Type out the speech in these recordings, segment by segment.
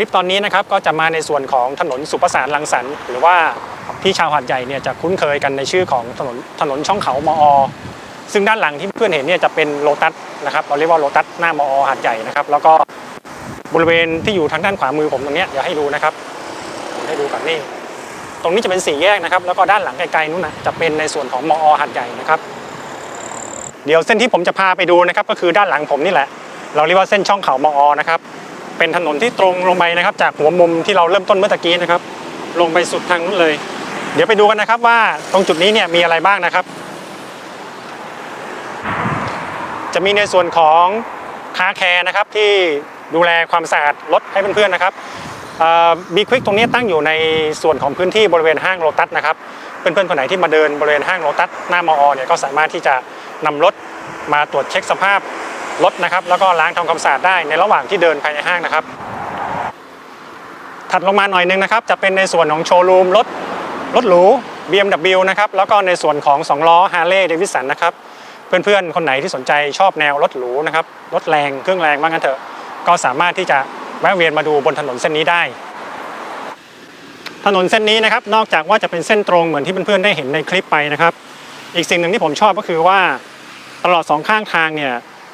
คลิปตอนนี้นะครับก็จะมาในส่วนของถนนสุประสานรังสรรค์หรือว่าที่ชาวหาดใหญ่เนี่ยจะคุ้นเคยกันในชื่อของถนนถนนช่องเขามอ ซึ่งด้านหลังที่เพื่อนเห็นเนี่ยจะเป็นโลตัสนะครับเราเรียกว่าโลตัสหน้ามอหาดใหญ่นะครับ แล้วก็บริเวณที่อยู่ทางด้านขวามือผมตรงนี้ยเดี๋ยวให้ดูนะครับผมให้ดูกันนี่ตรงนี้จะเป็นสี่แยกนะครับ แล้วก็ด้านหลังไกลๆนู้นนะจะเป็นในส่วนของมอหาดใหญ่นะครับเดี๋ยวเส้นที่ผมจะพาไปดูนะครับก็คือด้านหลังผมนี่แหละ เราเรียกว่าเส้นช่องเขามอนะครับ เป็นถนนที่ตรงลงไปนะครับ จากหัวมุมที่เราเริ่มต้นเมื่อตะกี้นะครับ ลงไปสุดทางนู้นเลย เดี๋ยวไปดูกันนะครับว่าตรงจุดนี้เนี่ยมีอะไรบ้างนะครับ จะมีในส่วนของคาแคร์นะครับที่ดูแลความสะอาดรถให้เพื่อนๆนะครับบีควิกตรงนี้ตั้งอยู่ในส่วนของพื้นที่บริเวณห้างโลตัสนะครับเพื่อนๆคนไหนที่มาเดินบริเวณห้างโลตัสหน้ามอเนี่ยก็สามารถที่จะนำรถมาตรวจเช็คสภาพ รถนะครับแล้วก็ล้างทำความสะอาดได้ในระหว่างที่เดินภายในห้างนะครับ ถัดลงมาหน่อยนึงนะครับ จะเป็นในส่วนของโชว์รูมรถรถหรู BMW นะครับแล้วก็ในส่วนของ2ล้อ Harley Davidson นะครับเพื่อนๆ คนไหนที่สนใจชอบแนวรถหรูนะครับรถแรงเครื่องแรงว่างั้นเถอะก็สามารถที่จะแวะเวียนมาดูบนถนนเส้นนี้ได้ ถนนเส้นนี้นะครับนอกจากว่าจะเป็นเส้นตรงเหมือนที่เพื่อนๆได้เห็นในคลิปไปนะครับ อีกสิ่งหนึ่งที่ผมชอบก็คือว่าตลอดสองข้างทางเนี่ย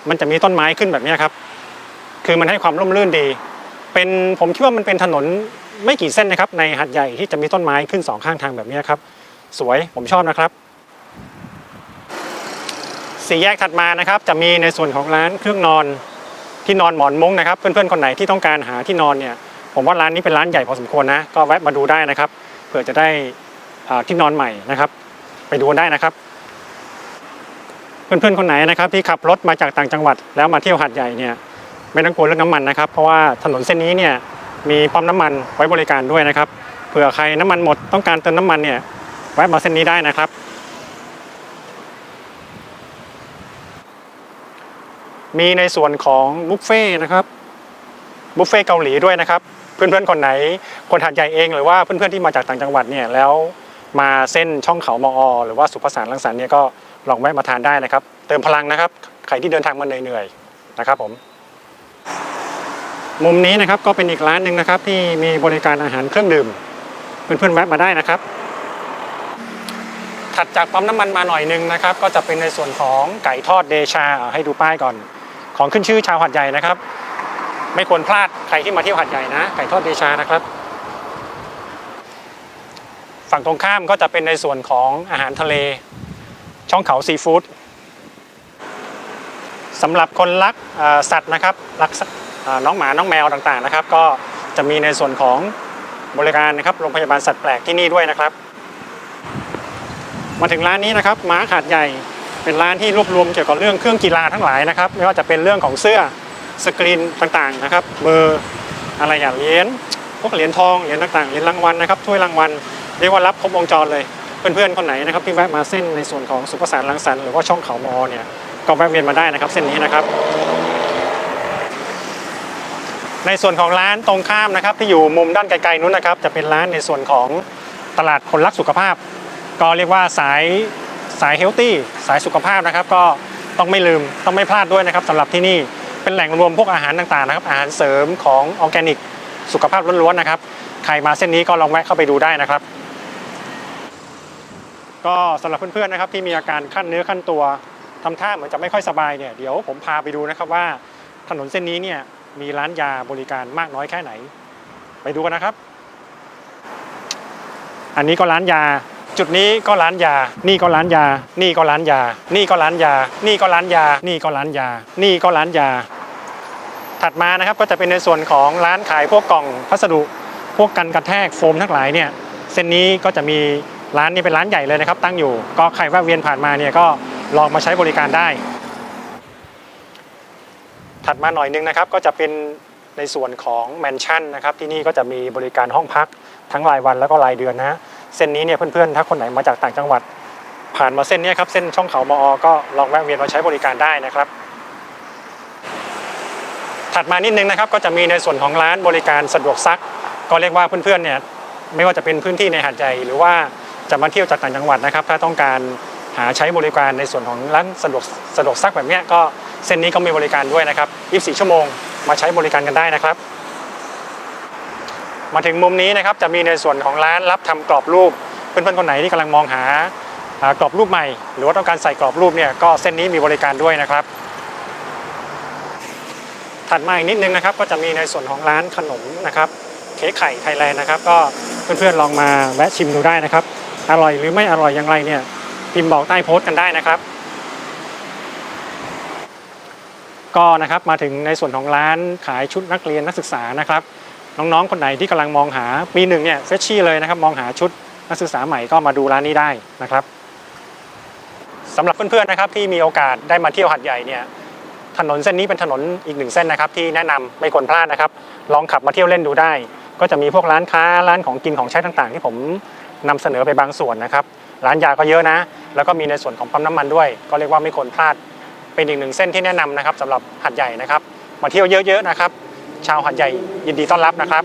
มันจะมีต้นไม้ขึ้นแบบนี้ครับ คือมันให้ความร่มรื่นดี เป็นผมคิดว่ามันเป็นถนนไม่กี่เส้นนะครับ ในหัดใหญ่ที่จะมีต้นไม้ขึ้นสองข้างทางแบบนี้ครับ สวยผมชอบนะครับสี่แยกถัดมานะครับ จะมีในส่วนของร้านเครื่องนอนที่นอนหมอนมุ้งนะครับ เพื่อนๆคนไหนที่ต้องการหาที่นอนเนี่ย ผมว่าร้านนี้เป็นร้านใหญ่พอสมควรนะ ก็แวะมาดูได้นะครับเผื่อจะได้ที่นอนใหม่นะครับ ไปดูได้นะครับ เพื่อนๆคนไหนนะครับที่ขับรถมาจากต่างจังหวัด แล้วมาเที่ยวหาดใหญ่เนี่ยไม่ต้องกลัวเรื่องน้ำมันนะครับ เพราะว่าถนนเส้นนี้เนี่ยมีปั๊มน้ำมันไว้บริการด้วยนะครับเผื่อใครน้ำมันหมดต้องการเติมน้ำมันเนี่ยแวะมาเส้นนี้ได้นะครับ มีในส่วนของบุฟเฟ่ต์นะครับบุฟเฟ่ต์เกาหลีด้วยนะครับ เพื่อนๆคนไหนคนหาดใหญ่เองหรือว่าเพื่อนๆที่มาจากต่างจังหวัดเนี่ยแล้วมาเส้นช่องเขามอ หรือว่าสุภาษารังสรรค์เนี่ยก็ ลองแวะมาทานได้นะครับ เติมพลังนะครับ ใครที่เดินทางมาเหนื่อยๆนะครับผม มุมนี้นะครับก็เป็นอีกร้านหนึ่งนะครับ ที่มีบริการอาหารเครื่องดื่ม เพื่อนๆแวะมาได้นะครับ ถัดจากปั๊มน้ำมันมาหน่อยหนึงนะครับ ก็จะเป็นในส่วนของไก่ทอดเดชาเอาให้ดูป้ายก่อน ของขึ้นชื่อชาวหัดใหญ่นะครับ ไม่ควรพลาดใครที่มาเที่ยวหัดใหญ่นะ ไก่ทอดเดชานะครับฝั่งตรงข้ามก็จะเป็นในส่วนของอาหารทะเล ช่องเขาซีฟู้ดสำหรับคนรักสัตว์นะครับรักน้องหมาน้องแมวต่างๆนะครับ ก็จะมีในส่วนของบริการนะครับโรงพยาบาลสัตว์แปลกที่นี่ด้วยนะครับ มาถึงร้านนี้นะครับม้าขาดใหญ่เป็นร้านที่รวบรวมเกี่ยวกับเรื่องเครื่องกีฬาทั้งหลายนะครับ ไม่ว่าจะเป็นเรื่องของเสื้อสกรีนต่างๆนะครับเบอร์อะไรอย่างเหรียญพวกเหรียญทองเหรียญต่างๆเหรียญรางวัลนะครับถ้วยรางวัลเรียกว่ารับครบวงจรเลย เพื่อนๆคนไหนนะครับที่แวะมาเส้นในส่วนของสุภาษานรังสรรค์หรือว่าช่องเขามอเนี่ยก็แวะเวียนมาได้นะครับ เส้นนี้นะครับ ในส่วนของร้านตรงข้ามนะครับ ที่อยู่มุมด้านไกลๆนู้นนะครับ จะเป็นร้านในส่วนของตลาดคนรักสุขภาพ ก็เรียกว่าสายสายเฮลตี้สายสุขภาพนะครับ ก็ต้องไม่ลืมต้องไม่พลาดด้วยนะครับสำหรับที่นี่เป็นแหล่งรวมพวกอาหารต่างๆนะครับอาหารเสริมของออร์แกนิก สุขภาพล้วนๆนะครับ ใครมาเส้นนี้ก็ลองแวะเข้าไปดูได้นะครับ ก็สำหรับเพื่อนๆนะครับที่มีอาการขั้นเนื้อขั้นตัวทำท่าเหมือนจะไม่ค่อยสบายเนี่ยเดี๋ยวผมพาไปดูนะครับว่าถนนเส้นนี้เนี่ยมีร้านยาบริการมากน้อยแค่ไหน ไปดูกันนะครับ อันนี้ก็ร้านยา จุดนี้ก็ร้านยา นี่ก็ร้านยา นี่ก็ร้านยา นี่ก็ร้านยา นี่ก็ร้านยา นี่ก็ร้านยา นี่ก็ร้านยา ถัดมานะครับก็จะเป็นในส่วนของร้านขายพวกกล่องพัสดุ พวกกันกระแทกโฟมทั้งหลายเนี่ยเส้นนี้ก็จะมี ร้านนี้เป็นร้านใหญ่เลยนะครับ ตั้งอยู่ก็ใครแวะเวียนผ่านมาเนี่ยก็ลองมาใช้บริการได้ ถัดมาหน่อยนึงนะครับก็จะเป็นในส่วนของแมนชั่นนะครับที่นี่ก็จะมีบริการห้องพักทั้งรายวันแล้วก็รายเดือนนะเส้นนี้เนี่ยเพื่อนๆถ้าคนไหนมาจากต่างจังหวัด ผ่านมาเส้นนี้ครับเส้นช่องเขามอ ก็ลองแวะเวียนมาใช้บริการได้นะครับ ถัดมานิดนึงนะครับก็จะมีในส่วนของร้านบริการสะดวกซัก ก็เรียกว่าเพื่อนๆเนี่ยไม่ว่าจะเป็นพื้นที่ในหาดใหญ่หรือว่า จะมาเที่ยวจากต่างจังหวัดนะครับ ถ้าต้องการหาใช้บริการในส่วนของร้านสะดวกสะดวกซักแบบนี้ก็เส้นนี้ก็มีบริการด้วยนะครับ 24 ชั่วโมงมาใช้บริการกันได้นะครับ มาถึงมุมนี้นะครับจะมีในส่วนของร้านรับทำกรอบรูป เพื่อนๆคนไหนที่กำลังมองหาหากรอบรูปใหม่ หรือว่าต้องการใส่กรอบรูปเนี่ยก็เส้นนี้มีบริการด้วยนะครับ ถัดมาอีกนิดนึงนะครับ ก็จะมีในส่วนของร้านขนมนะครับ เค้กไข่ไทยแลนด์นะครับ ก็เพื่อนๆลองมาแวะชิมดูได้นะครับ อร่อยหรือไม่อร่อยอย่างไรเนี่ย พิมพ์บอกใต้โพสต์กันได้นะครับ ก็นะครับมาถึงในส่วนของร้านขายชุดนักเรียนนักศึกษานะครับ น้องๆคนไหนที่กำลังมองหาปีหนึ่งเนี่ยเฟชชี่เลยนะครับ มองหาชุดนักศึกษาใหม่ก็มาดูร้านนี้ได้นะครับสำหรับเพื่อนๆนะครับที่มีโอกาสได้มาเที่ยวหัดใหญ่เนี่ยถนนเส้นนี้เป็นถนนอีกหนึ่งเส้นนะครับ ที่แนะนำไม่ควรพลาดนะครับ ลองขับมาเที่ยวเล่นดูได้ ก็จะมีพวกร้านค้าร้านของกินของใช้ต่างๆ ที่ผม นำเสนอไปบางส่วนนะครับร้านยาก็เยอะนะ แล้วก็มีในส่วนของปั๊มน้ำมันด้วย ก็เรียกว่าไม่ควรพลาดเป็นอีกหนึ่งเส้นที่แนะนำนะครับสำหรับหัดใหญ่นะครับมาเที่ยวเยอะๆนะครับ ชาวหัดใหญ่ยินดีต้อนรับนะครับ